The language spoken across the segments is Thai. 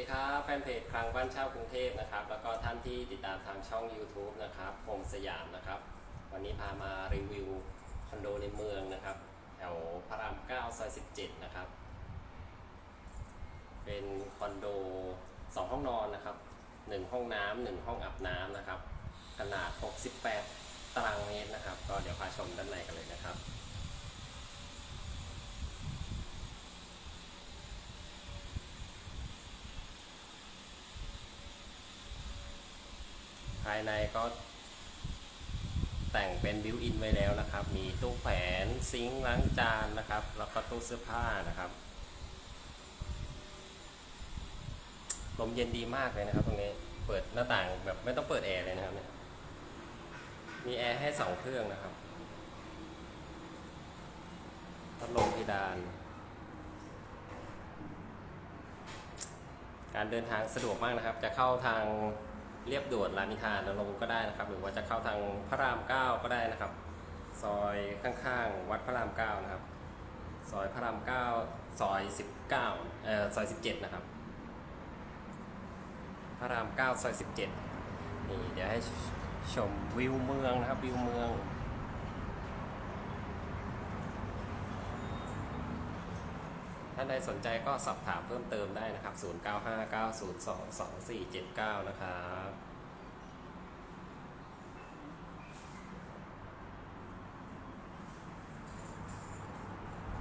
ดีครับแฟนเพจคลังบ้านเช่ากรุงเทพนะครับ แล้วก็ท่านที่ติดตามทางช่อง YouTube นะครับผมสยามนะครับ วันนี้พามารีวิวคอนโดในเมืองนะครับ แถวพระราม9ซอย17 นะครับ เป็นคอนโด 2 ห้องนอนนะครับ 1 ห้องน้ำ1ห้องอาบน้ำนะครับ ขนาด 68 ตารางเมตรนะครับ ก็เดี๋ยวพาชมด้านในกันเลยนะครับ ภายในก็แต่งเป็นบิวอินไว้แล้วนะครับ มีตู้แขวนซิงค์ล้างจานนะครับ แล้วก็ตู้เสื้อผ้านะครับ ลมเย็นดีมากเลยนะครับ ตรงนี้ เปิดหน้าต่างแบบไม่ต้องเปิดแอร์เลยนะครับเนี่ยมีแอร์ให้สองเครื่องนะครับพัดลมเพดาน การเดินทางสะดวกมากนะครับ จะเข้าทาง เรียบด่วนรามอินทรานลงก็ได้นะครับ หรือว่าจะเข้าทางพระรามเก้าก็ได้นะครับ ซอยข้างๆวัดพระรามเก้านะครับ ซอยพระรามเก้าซอยสิบเก้าเอ่อซอยสิบเจ็ดนะครับ พระรามเก้าซอยสิบเจ็ดนี่เดี๋ยวให้ชมวิวเมืองนะครับวิวเมือง ท่านใดสนใจก็สอบถามเพิ่มเติมได้นะครับ 0959022479 นะครับ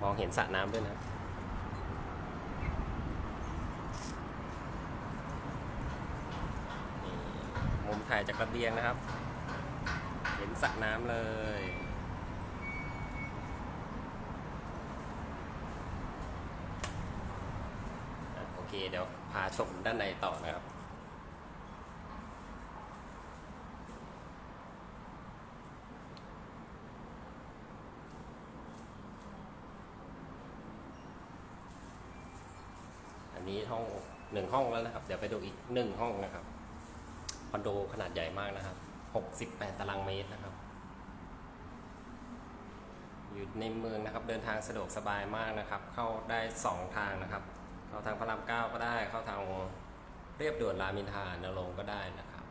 มองเห็นสระน้ำด้วยนะ มุมถ่ายจากระเบียงนะครับ เห็นสระน้ำเลย อะโอ เคเดี๋ยวพาชมด้านในต่อนะครับอันนี้ห้องหนึ่งห้องแล้วนะครับ เดี๋ยวไปดูอีกหนึ่งห้องนะครับคอนโดขนาดใหญ่มากนะครับ68ตารางเมตรนะครับ อยู่ในเมืองนะครับ เดินทางสะดวกสบายมากนะครับ เข้าได้สองทางนะครับ เข้าทางพระรามเก้าก็ได้ เข้าทางเรียบด่วนรามอินทรานรงก็ได้นะครับ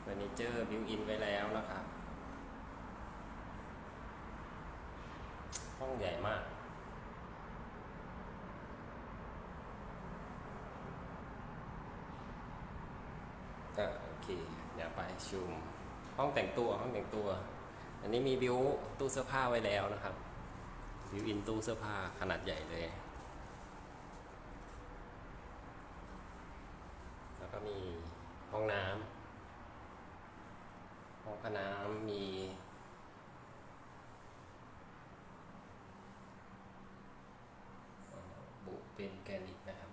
เฟอร์นิเจอร์บิวอินไว้แล้วนะครับ ห้องใหญ่มากก็โอเค เดี๋ยวไปชูม ห้องแต่งตัวห้องแต่งตัว อันนี้มีบิวตู้เสื้อผ้าไว้แล้วนะครับ บิวอินตู้เสื้อผ้าขนาดใหญ่เลย แล้วก็มีห้องน้ำห้องน้ำมีบุเป็นแกนิตนะครับ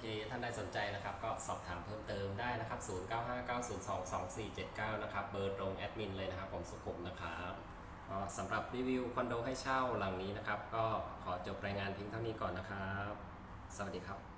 คท่านใดสนใจนะครับ ก็สอบถามเพิ่มเติมได้นะครับ 0959022479 นะครับ เบอร์ตรงแอดมินเลยนะครับ ผมสุขุมนะครับสำหรับรีวิวคอนโดให้เช่าหลังนี้นะครับ ก็ขอจบรายงานเพียงเท่านี้ก่อนนะครับ สวัสดีครับ